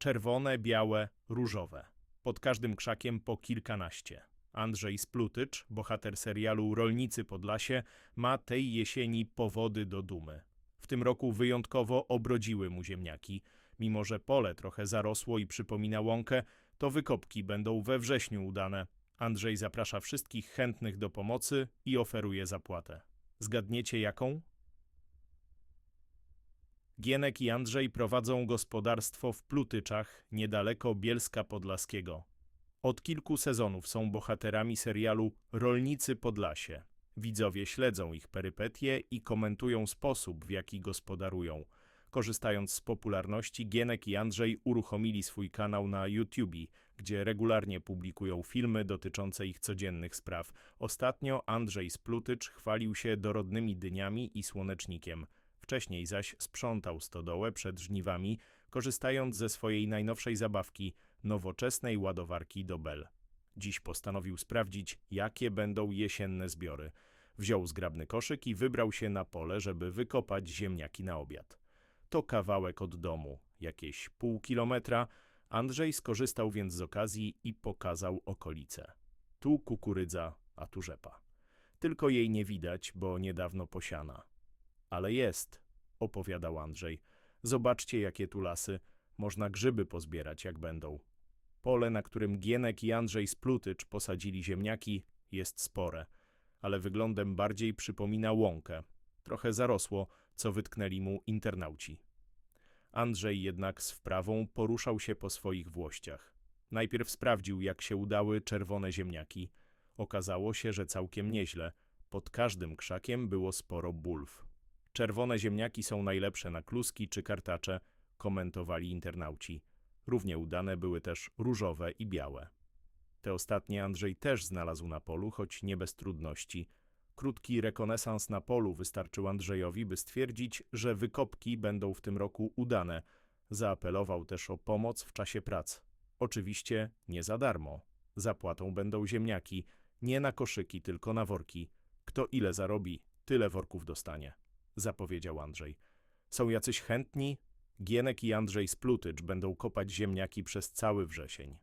Czerwone, białe, różowe. Pod każdym krzakiem po kilkanaście. Andrzej Splutycz, bohater serialu Rolnicy Podlasie, ma tej jesieni powody do dumy. W tym roku wyjątkowo obrodziły mu ziemniaki. Mimo, że pole trochę zarosło i przypomina łąkę, to wykopki będą we wrześniu udane. Andrzej zaprasza wszystkich chętnych do pomocy i oferuje zapłatę. Zgadniecie jaką? Gienek i Andrzej prowadzą gospodarstwo w Plutyczach, niedaleko Bielska Podlaskiego. Od kilku sezonów są bohaterami serialu Rolnicy Podlasie. Widzowie śledzą ich perypetie i komentują sposób, w jaki gospodarują. Korzystając z popularności, Gienek i Andrzej uruchomili swój kanał na YouTube, gdzie regularnie publikują filmy dotyczące ich codziennych spraw. Ostatnio Andrzej Splutycz chwalił się dorodnymi dyniami i słonecznikiem. Wcześniej zaś sprzątał stodołę przed żniwami, korzystając ze swojej najnowszej zabawki, nowoczesnej ładowarki do Bell. Dziś postanowił sprawdzić, jakie będą jesienne zbiory. Wziął zgrabny koszyk i wybrał się na pole, żeby wykopać ziemniaki na obiad. To kawałek od domu, jakieś pół kilometra. Andrzej skorzystał więc z okazji i pokazał okolice. Tu kukurydza, a tu rzepa. Tylko jej nie widać, bo niedawno posiana. Ale jest, opowiadał Andrzej. Zobaczcie, jakie tu lasy. Można grzyby pozbierać, jak będą. Pole, na którym Gienek i Andrzej Splutycz posadzili ziemniaki, jest spore, ale wyglądem bardziej przypomina łąkę. Trochę zarosło, co wytknęli mu internauci. Andrzej jednak z wprawą poruszał się po swoich włościach. Najpierw sprawdził, jak się udały czerwone ziemniaki. Okazało się, że całkiem nieźle. Pod każdym krzakiem było sporo bulw. Czerwone ziemniaki są najlepsze na kluski czy kartacze, komentowali internauci. Równie udane były też różowe i białe. Te ostatnie Andrzej też znalazł na polu, choć nie bez trudności. Krótki rekonesans na polu wystarczył Andrzejowi, by stwierdzić, że wykopki będą w tym roku udane. Zaapelował też o pomoc w czasie prac. Oczywiście nie za darmo. Zapłatą będą ziemniaki, nie na koszyki, tylko na worki. Kto ile zarobi, tyle worków dostanie, zapowiedział Andrzej. Są jacyś chętni? Gienek i Andrzej Splutycz będą kopać ziemniaki przez cały wrzesień.